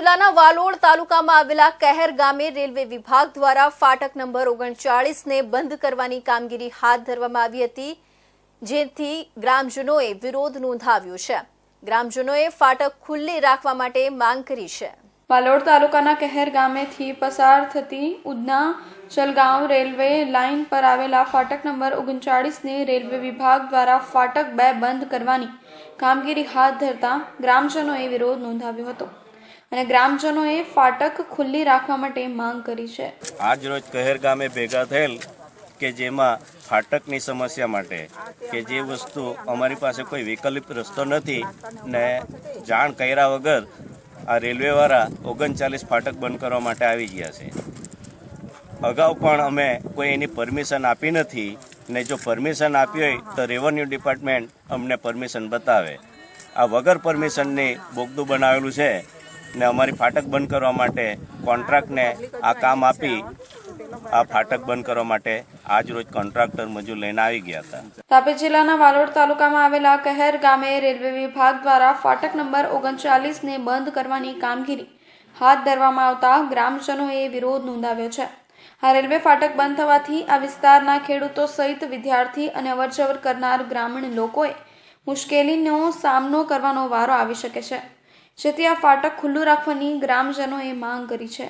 જિલ્લાના વાલોડ તાલુકામાં આવેલા કહેર ગામે રેલવે વિભાગ દ્વારા ફાટક નંબર ઓગણચાળીસને બંધ કરવાની કામગીરી હાથ ધરવામાં આવી હતી, જેથી ગ્રામજનોએ વિરોધ નોંધાવ્યો છે. ગ્રામજનોએ ફાટક ખુલ્લી રાખવા માટે માંગ કરી છે. વાલોડ તાલુકાના કહેર ગામેથી પસાર થતી ઉદના ચલગાંવ રેલવે લાઇન પર આવેલા ફાટક નંબર ઓગણચાળીસને રેલવે વિભાગ દ્વારા ફાટક બે બંધ કરવાની કામગીરી હાથ ધરતા ગ્રામજનોએ વિરોધ નોંધાવ્યો હતો. અને ગ્રામજનોએ ફાટક ખુલ્લી રાખવા માટે માંગ કરી છે. આજ રોજ કહેર ગામે ભેગા થયેલ કે જેમાં ફાટકની સમસ્યા માટે કે જે વસ્તુ અમારી પાસે કોઈ વિકલ્પ રસ્તો નથી ને જાણ કર્યા વગર આ રેલવેવાળા ઓગણચાલીસ ફાટક બંધ કરવા માટે આવી ગયા છે. અગાઉ પણ અમે કોઈ એની પરમિશન આપી નથી ને જો પરમિશન આપી હોય તો રેવન્યુ ડિપાર્ટમેન્ટ અમને પરમિશન બતાવે. આ વગર પરમિશનની બોગદું બનાવેલું છે. ને અમારી ફાટક બંધ કરવા માટે કોન્ટ્રાક્ટને આ કામ આપી આ ફાટક બંધ કરવા માટે આજ રોજ કોન્ટ્રાક્ટર મજૂર લઈને આવી ગયા હતા. તાપી જિલ્લાના વાલોડ તાલુકામાં આવેલા કહેર ગામે રેલવે વિભાગ દ્વારા ફાટક નંબર ઓગણચાલીસને બંધ કરવાની કામગીરી હાથ ધરવામાં આવતા ગ્રામજનોએ વિરોધ નોંધાવ્યો છે. આ રેલવે ફાટક બંધ થવાથી આ વિસ્તારના ખેડૂતો સહિત વિદ્યાર્થી અને અવરજવર કરનાર ગ્રામીણ લોકોએ મુશ્કેલીનો સામનો કરવાનો વારો આવી શકે છે. જેથી આ ફાટક ખુલ્લું રાખવાની ગ્રામજનોએ માંગ કરી છે.